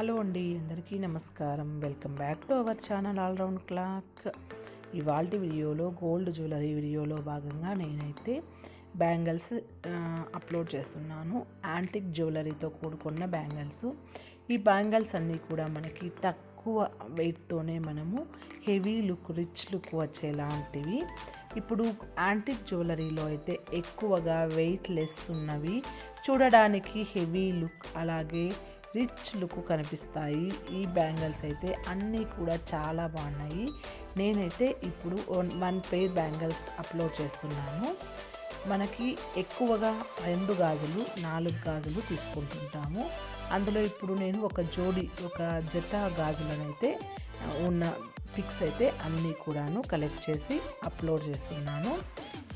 Hello అండి అందరికీ నమస్కారం. Welcome back to our channel all round clock. ఇవాళ వీడియోలో గోల్డ్ జ్యువెలరీ వీడియోలో భాగంగా నేనైతే బ్యాంగిల్స్ అప్లోడ్ చేస్తున్నాను. యాంటిక్ జ్యువెలరీతో కూడుకున్న బ్యాంగిల్స్. ఈ బ్యాంగిల్స్ అన్నీ కూడా మనకి తక్కువ వెయిట్తోనే మనము హెవీ లుక్ రిచ్ లుక్ వచ్చేలాంటివి. ఇప్పుడు యాంటిక్ జ్యువెలరీలో అయితే ఎక్కువగా వెయిట్ లెస్ ఉన్నవి. చూడడానికి హెవీ లుక్ అలాగే రిచ్ లుక్ కనిపిస్తాయి. ఈ బ్యాంగిల్స్ అయితే అన్నీ కూడా చాలా బాగున్నాయి. నేనైతే ఇప్పుడు వన్ పెయిర్ బ్యాంగిల్స్ అప్లోడ్ చేస్తున్నాను. మనకి ఎక్కువగా రెండు గాజులు నాలుగు గాజులు తీసుకుంటుంటాము. అందులో ఇప్పుడు నేను ఒక జోడి ఒక జత గాజులనైతే ఉన్న పిక్స్ అయితే అన్నీ కూడాను కలెక్ట్ చేసి అప్లోడ్ చేస్తున్నాను.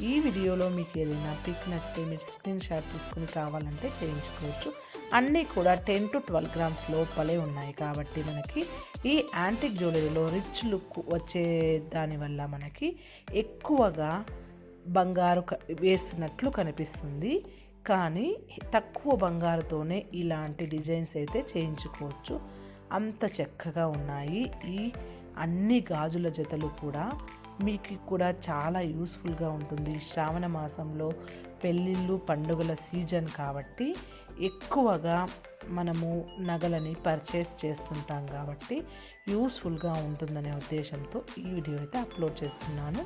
ఈ వీడియోలో మీకు ఏదైనా పిక్ నచ్చితే మీరు స్క్రీన్ షాట్ తీసుకుని కావాలంటే చేయించుకోవచ్చు. అన్నీ కూడా టెన్ టు ట్వెల్వ్ గ్రామ్స్ లోపలే ఉన్నాయి కాబట్టి మనకి ఈ యాంటిక్ జ్యువెలరీలో రిచ్ లుక్ వచ్చే దానివల్ల మనకి ఎక్కువగా బంగారు వేస్తున్నట్లు కనిపిస్తుంది. కానీ తక్కువ బంగారుతోనే ఇలాంటి డిజైన్స్ అయితే చేయించుకోవచ్చు. అంత చక్కగా ఉన్నాయి. ఈ అన్ని గాజుల జతలు కూడా మీకు కూడా చాలా యూస్ఫుల్గా ఉంటుంది శ్రావణ మాసంలో పెళ్ళిళ్ళు పండుగల సీజన్ కాబట్టి ఎక్కువగా మనము నగలని పర్చేస్ చేస్తుంటాం కాబట్టి యూస్ఫుల్గా ఉంటుందనే ఉద్దేశంతో ఈ వీడియో అయితే అప్లోడ్ చేస్తున్నాను.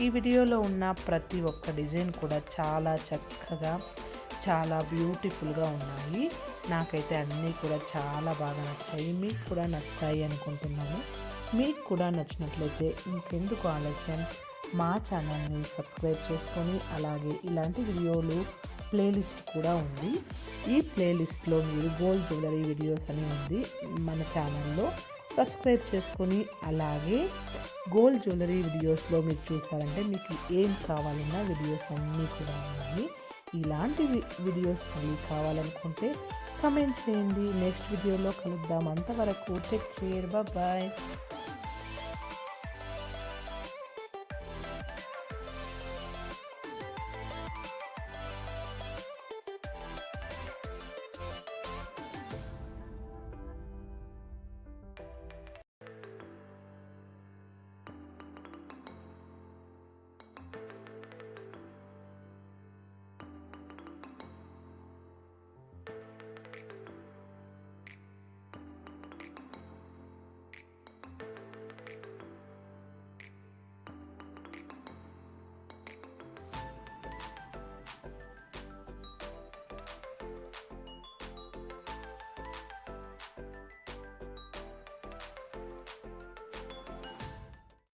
ఈ వీడియోలో ఉన్న ప్రతి ఒక్క డిజైన్ కూడా చాలా చక్కగా చాలా బ్యూటిఫుల్గా ఉన్నాయి. నాకైతే అన్నీ కూడా చాలా బాగా నచ్చాయి. మీకు కూడా నచ్చుతాయి అనుకుంటున్నాను. మీకు కూడా నచ్చినట్లయితే ఇంకెందుకు ఆలస్యం? మా ఛానల్ని సబ్స్క్రైబ్ చేసుకొని అలాగే ఇలాంటి వీడియోలు ప్లేలిస్ట్ కూడా ఉంది. ఈ ప్లేలిస్ట్లో మీరు గోల్డ్ జ్యువెలరీ వీడియోస్ అని ఉంది. మన ఛానల్లో సబ్స్క్రైబ్ చేసుకొని అలాగే గోల్డ్ జ్యువెలరీ వీడియోస్లో మీరు చూసారంటే మీకు ఏం కావాలన్నా వీడియోస్ అన్నీ కూడా ఉన్నాయి. ఇలాంటి వీడియోస్ మళ్ళీ కావాలనుకుంటే కమెంట్ చేయండి. నెక్స్ట్ వీడియోలో కలుద్దాం. అంతవరకు టేక్ కేర్. బాయ్.